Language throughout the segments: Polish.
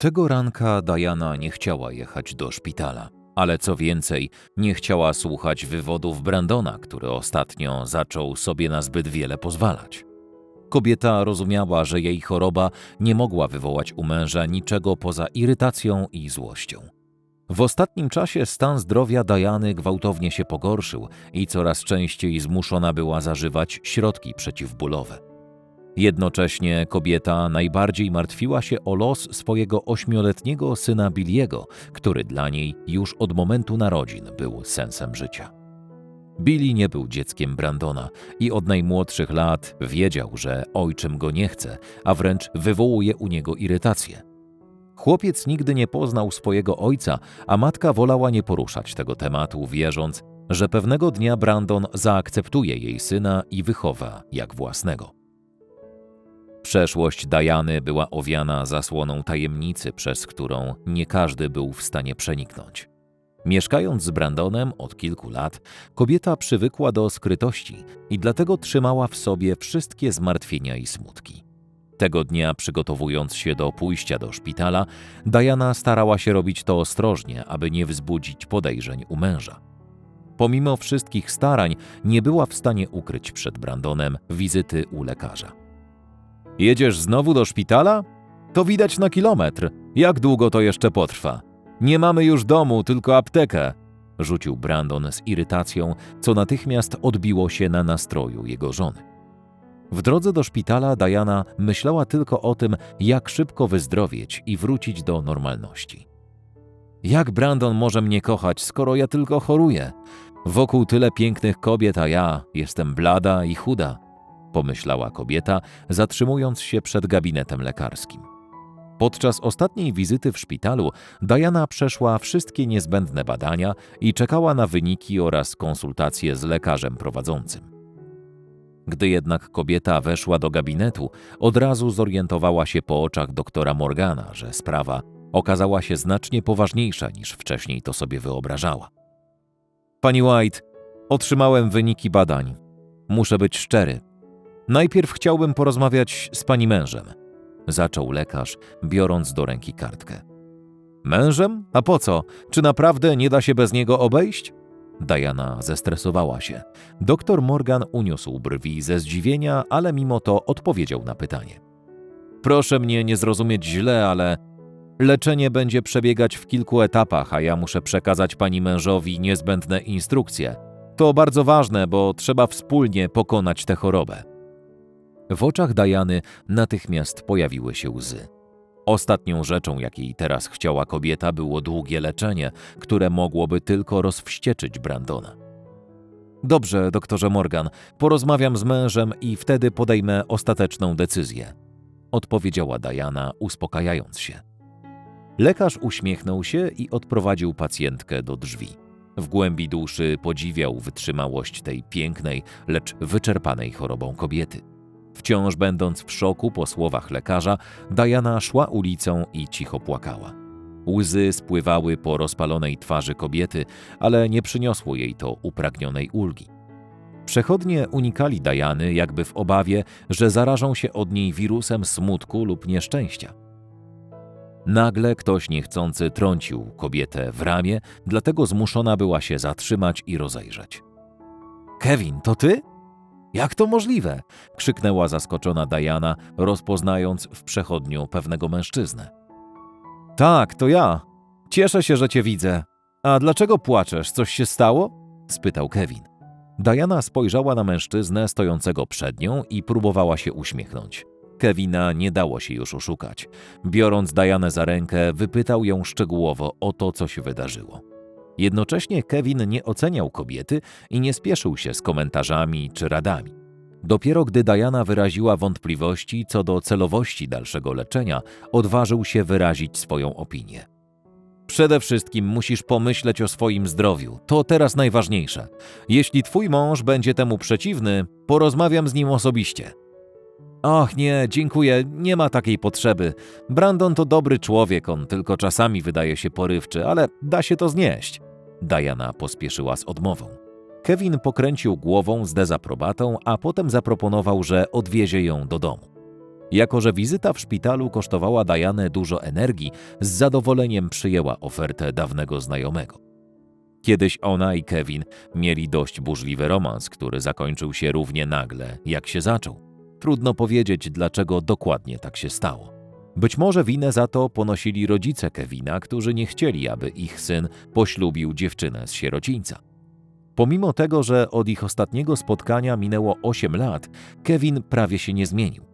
Tego ranka Diana nie chciała jechać do szpitala, ale co więcej, nie chciała słuchać wywodów Brandona, który ostatnio zaczął sobie na zbyt wiele pozwalać. Kobieta rozumiała, że jej choroba nie mogła wywołać u męża niczego poza irytacją i złością. W ostatnim czasie stan zdrowia Diany gwałtownie się pogorszył i coraz częściej zmuszona była zażywać środki przeciwbólowe. Jednocześnie kobieta najbardziej martwiła się o los swojego ośmioletniego syna Billiego, który dla niej już od momentu narodzin był sensem życia. Billy nie był dzieckiem Brandona i od najmłodszych lat wiedział, że ojczym go nie chce, a wręcz wywołuje u niego irytację. Chłopiec nigdy nie poznał swojego ojca, a matka wolała nie poruszać tego tematu, wierząc, że pewnego dnia Brandon zaakceptuje jej syna i wychowa jak własnego. Przeszłość Diany była owiana zasłoną tajemnicy, przez którą nie każdy był w stanie przeniknąć. Mieszkając z Brandonem od kilku lat, kobieta przywykła do skrytości i dlatego trzymała w sobie wszystkie zmartwienia i smutki. Tego dnia, przygotowując się do pójścia do szpitala, Diana starała się robić to ostrożnie, aby nie wzbudzić podejrzeń u męża. Pomimo wszystkich starań, nie była w stanie ukryć przed Brandonem wizyty u lekarza. Jedziesz znowu do szpitala? To widać na kilometr. Jak długo to jeszcze potrwa? Nie mamy już domu, tylko aptekę. Rzucił Brandon z irytacją, co natychmiast odbiło się na nastroju jego żony. W drodze do szpitala Diana myślała tylko o tym, jak szybko wyzdrowieć i wrócić do normalności. Jak Brandon może mnie kochać, skoro ja tylko choruję? Wokół tyle pięknych kobiet, a ja jestem blada i chuda, pomyślała kobieta, zatrzymując się przed gabinetem lekarskim. Podczas ostatniej wizyty w szpitalu Diana przeszła wszystkie niezbędne badania i czekała na wyniki oraz konsultacje z lekarzem prowadzącym. Gdy jednak kobieta weszła do gabinetu, od razu zorientowała się po oczach doktora Morgana, że sprawa okazała się znacznie poważniejsza niż wcześniej to sobie wyobrażała. Pani White, otrzymałem wyniki badań. Muszę być szczery. Najpierw chciałbym porozmawiać z pani mężem, zaczął lekarz, biorąc do ręki kartkę. Mężem? A po co? Czy naprawdę nie da się bez niego obejść? Diana zestresowała się. Doktor Morgan uniósł brwi ze zdziwienia, ale mimo to odpowiedział na pytanie. Proszę mnie nie zrozumieć źle, ale leczenie będzie przebiegać w kilku etapach, a ja muszę przekazać pani mężowi niezbędne instrukcje. To bardzo ważne, bo trzeba wspólnie pokonać tę chorobę. W oczach Diany natychmiast pojawiły się łzy. Ostatnią rzeczą, jakiej teraz chciała kobieta, było długie leczenie, które mogłoby tylko rozwścieczyć Brandona. Dobrze, doktorze Morgan, porozmawiam z mężem i wtedy podejmę ostateczną decyzję, odpowiedziała Diana, uspokajając się. Lekarz uśmiechnął się i odprowadził pacjentkę do drzwi. W głębi duszy podziwiał wytrzymałość tej pięknej, lecz wyczerpanej chorobą kobiety. Wciąż będąc w szoku po słowach lekarza, Diana szła ulicą i cicho płakała. Łzy spływały po rozpalonej twarzy kobiety, ale nie przyniosło jej to upragnionej ulgi. Przechodnie unikali Diany, jakby w obawie, że zarażą się od niej wirusem smutku lub nieszczęścia. Nagle ktoś niechcący trącił kobietę w ramię, dlatego zmuszona była się zatrzymać i rozejrzeć. Kevin, to ty? Jak to możliwe? krzyknęła zaskoczona Diana, rozpoznając w przechodniu pewnego mężczyznę. Tak, to ja. Cieszę się, że cię widzę. A dlaczego płaczesz? Coś się stało? spytał Kevin. Diana spojrzała na mężczyznę stojącego przed nią i próbowała się uśmiechnąć. Kevina nie dało się już oszukać. Biorąc Dianę za rękę, wypytał ją szczegółowo o to, co się wydarzyło. Jednocześnie Kevin nie oceniał kobiety i nie spieszył się z komentarzami czy radami. Dopiero gdy Diana wyraziła wątpliwości co do celowości dalszego leczenia, odważył się wyrazić swoją opinię. Przede wszystkim musisz pomyśleć o swoim zdrowiu. To teraz najważniejsze. Jeśli twój mąż będzie temu przeciwny, porozmawiam z nim osobiście. Och nie, dziękuję, nie ma takiej potrzeby. Brandon to dobry człowiek, on tylko czasami wydaje się porywczy, ale da się to znieść. Diana pospieszyła z odmową. Kevin pokręcił głową z dezaprobatą, a potem zaproponował, że odwiezie ją do domu. Jako, że wizyta w szpitalu kosztowała Dianę dużo energii, z zadowoleniem przyjęła ofertę dawnego znajomego. Kiedyś ona i Kevin mieli dość burzliwy romans, który zakończył się równie nagle, jak się zaczął. Trudno powiedzieć, dlaczego dokładnie tak się stało. Być może winę za to ponosili rodzice Kevina, którzy nie chcieli, aby ich syn poślubił dziewczynę z sierocińca. Pomimo tego, że od ich ostatniego spotkania minęło 8 lat, Kevin prawie się nie zmienił.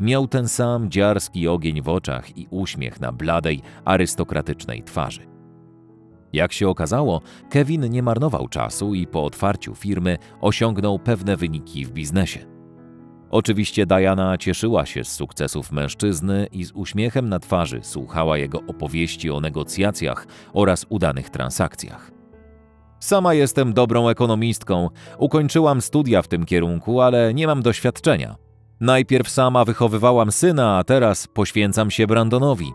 Miał ten sam dziarski ogień w oczach i uśmiech na bladej, arystokratycznej twarzy. Jak się okazało, Kevin nie marnował czasu i po otwarciu firmy osiągnął pewne wyniki w biznesie. Oczywiście Diana cieszyła się z sukcesów mężczyzny i z uśmiechem na twarzy słuchała jego opowieści o negocjacjach oraz udanych transakcjach. Sama jestem dobrą ekonomistką, ukończyłam studia w tym kierunku, ale nie mam doświadczenia. Najpierw sama wychowywałam syna, a teraz poświęcam się Brandonowi.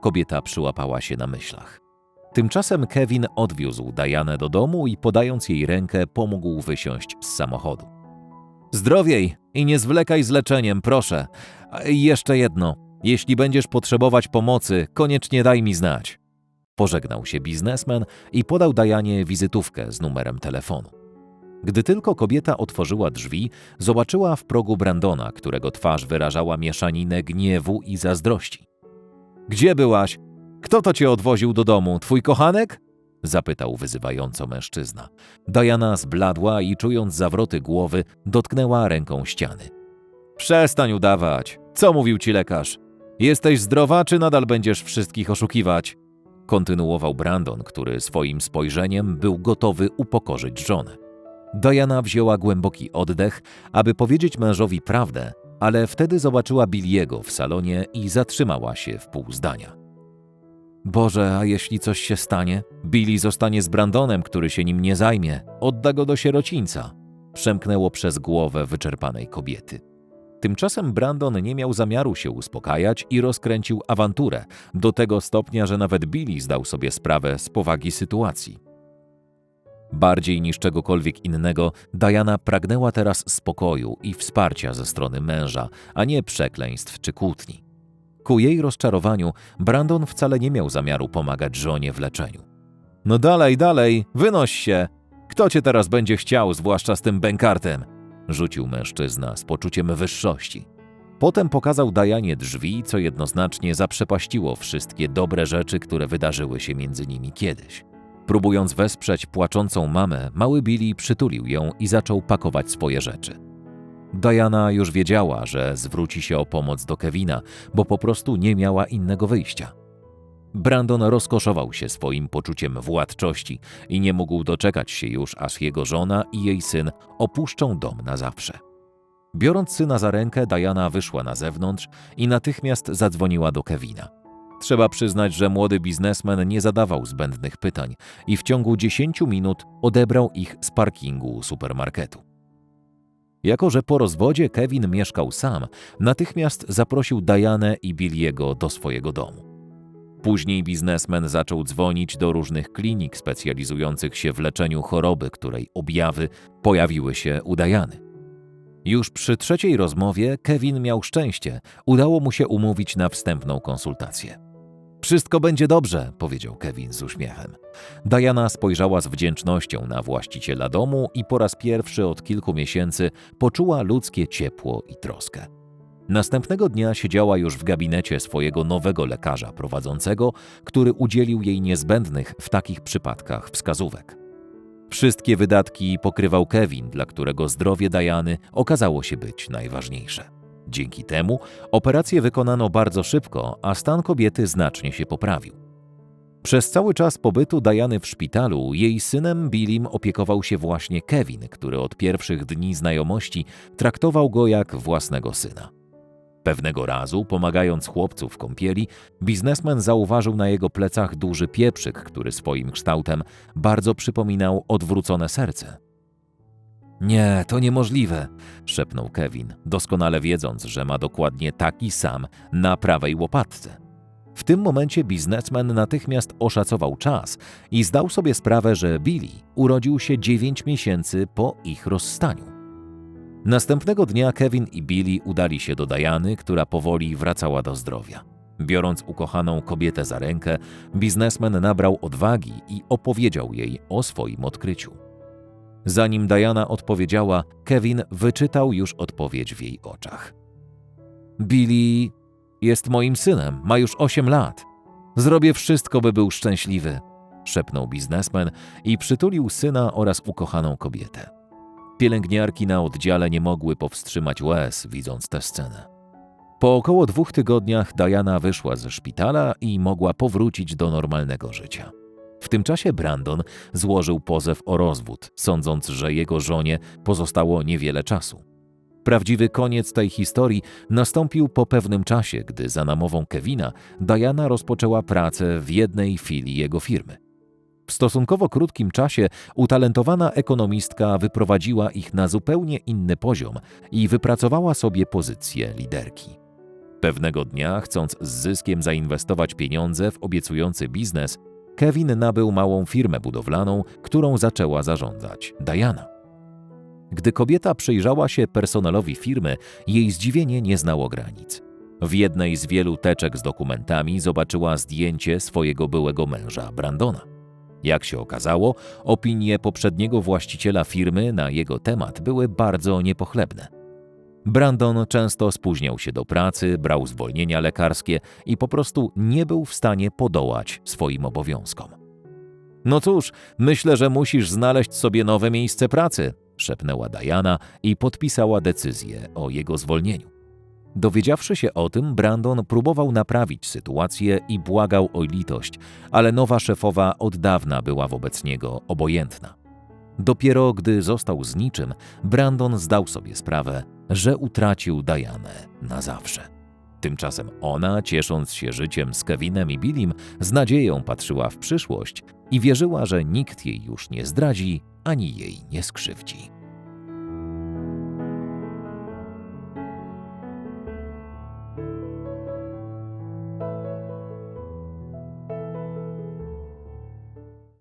Kobieta przyłapała się na myślach. Tymczasem Kevin odwiózł Dianę do domu i podając jej rękę pomógł wysiąść z samochodu. Zdrowiej i nie zwlekaj z leczeniem, proszę. I jeszcze jedno. Jeśli będziesz potrzebować pomocy, koniecznie daj mi znać. Pożegnał się biznesmen i podał Dajanie wizytówkę z numerem telefonu. Gdy tylko kobieta otworzyła drzwi, zobaczyła w progu Brandona, którego twarz wyrażała mieszaninę gniewu i zazdrości. Gdzie byłaś? Kto to cię odwoził do domu? Twój kochanek? Zapytał wyzywająco mężczyzna. Diana zbladła i czując zawroty głowy, dotknęła ręką ściany. Przestań udawać. Co mówił ci lekarz? Jesteś zdrowa, czy nadal będziesz wszystkich oszukiwać? Kontynuował Brandon, który swoim spojrzeniem był gotowy upokorzyć żonę. Diana wzięła głęboki oddech, aby powiedzieć mężowi prawdę, ale wtedy zobaczyła Billiego w salonie i zatrzymała się w pół zdania. Boże, a jeśli coś się stanie? Billy zostanie z Brandonem, który się nim nie zajmie. Odda go do sierocińca. Przemknęło przez głowę wyczerpanej kobiety. Tymczasem Brandon nie miał zamiaru się uspokajać i rozkręcił awanturę, do tego stopnia, że nawet Billy zdał sobie sprawę z powagi sytuacji. Bardziej niż czegokolwiek innego, Diana pragnęła teraz spokoju i wsparcia ze strony męża, a nie przekleństw czy kłótni. Ku jej rozczarowaniu, Brandon wcale nie miał zamiaru pomagać żonie w leczeniu. No dalej, dalej, wynoś się! Kto cię teraz będzie chciał, zwłaszcza z tym bękartem? Rzucił mężczyzna z poczuciem wyższości. Potem pokazał Dajanie drzwi, co jednoznacznie zaprzepaściło wszystkie dobre rzeczy, które wydarzyły się między nimi kiedyś. Próbując wesprzeć płaczącą mamę, mały Billy przytulił ją i zaczął pakować swoje rzeczy. Diana już wiedziała, że zwróci się o pomoc do Kevina, bo po prostu nie miała innego wyjścia. Brandon rozkoszował się swoim poczuciem władczości i nie mógł doczekać się już, aż jego żona i jej syn opuszczą dom na zawsze. Biorąc syna za rękę, Diana wyszła na zewnątrz i natychmiast zadzwoniła do Kevina. Trzeba przyznać, że młody biznesmen nie zadawał zbędnych pytań i w ciągu 10 minut odebrał ich z parkingu supermarketu. Jako, że po rozwodzie Kevin mieszkał sam, natychmiast zaprosił Dianę i Billiego do swojego domu. Później biznesmen zaczął dzwonić do różnych klinik specjalizujących się w leczeniu choroby, której objawy pojawiły się u Diany. Już przy trzeciej rozmowie Kevin miał szczęście, udało mu się umówić na wstępną konsultację. Wszystko będzie dobrze, powiedział Kevin z uśmiechem. Diana spojrzała z wdzięcznością na właściciela domu i po raz pierwszy od kilku miesięcy poczuła ludzkie ciepło i troskę. Następnego dnia siedziała już w gabinecie swojego nowego lekarza prowadzącego, który udzielił jej niezbędnych w takich przypadkach wskazówek. Wszystkie wydatki pokrywał Kevin, dla którego zdrowie Diany okazało się być najważniejsze. Dzięki temu operację wykonano bardzo szybko, a stan kobiety znacznie się poprawił. Przez cały czas pobytu Diany w szpitalu jej synem Billim opiekował się właśnie Kevin, który od pierwszych dni znajomości traktował go jak własnego syna. Pewnego razu, pomagając chłopcu w kąpieli, biznesmen zauważył na jego plecach duży pieprzyk, który swoim kształtem bardzo przypominał odwrócone serce. Nie, to niemożliwe, szepnął Kevin, doskonale wiedząc, że ma dokładnie taki sam na prawej łopatce. W tym momencie biznesmen natychmiast oszacował czas i zdał sobie sprawę, że Billy urodził się dziewięć miesięcy po ich rozstaniu. Następnego dnia Kevin i Billy udali się do Diany, która powoli wracała do zdrowia. Biorąc ukochaną kobietę za rękę, biznesmen nabrał odwagi i opowiedział jej o swoim odkryciu. Zanim Diana odpowiedziała, Kevin wyczytał już odpowiedź w jej oczach. Billy jest moim synem, ma już 8 lat. Zrobię wszystko, by był szczęśliwy, szepnął biznesmen i przytulił syna oraz ukochaną kobietę. Pielęgniarki na oddziale nie mogły powstrzymać łez, widząc tę scenę. Po około dwóch tygodniach Diana wyszła ze szpitala i mogła powrócić do normalnego życia. W tym czasie Brandon złożył pozew o rozwód, sądząc, że jego żonie pozostało niewiele czasu. Prawdziwy koniec tej historii nastąpił po pewnym czasie, gdy za namową Kevina Diana rozpoczęła pracę w jednej filii jego firmy. W stosunkowo krótkim czasie utalentowana ekonomistka wyprowadziła ich na zupełnie inny poziom i wypracowała sobie pozycję liderki. Pewnego dnia, chcąc z zyskiem zainwestować pieniądze w obiecujący biznes, Kevin nabył małą firmę budowlaną, którą zaczęła zarządzać Diana. Gdy kobieta przyjrzała się personelowi firmy, jej zdziwienie nie znało granic. W jednej z wielu teczek z dokumentami zobaczyła zdjęcie swojego byłego męża, Brandona. Jak się okazało, opinie poprzedniego właściciela firmy na jego temat były bardzo niepochlebne. Brandon często spóźniał się do pracy, brał zwolnienia lekarskie i po prostu nie był w stanie podołać swoim obowiązkom. No cóż, myślę, że musisz znaleźć sobie nowe miejsce pracy, szepnęła Diana i podpisała decyzję o jego zwolnieniu. Dowiedziawszy się o tym, Brandon próbował naprawić sytuację i błagał o litość, ale nowa szefowa od dawna była wobec niego obojętna. Dopiero gdy został z niczym, Brandon zdał sobie sprawę, że utracił Dianę na zawsze. Tymczasem ona, ciesząc się życiem z Kevinem i Billim, z nadzieją patrzyła w przyszłość i wierzyła, że nikt jej już nie zdradzi ani jej nie skrzywdzi.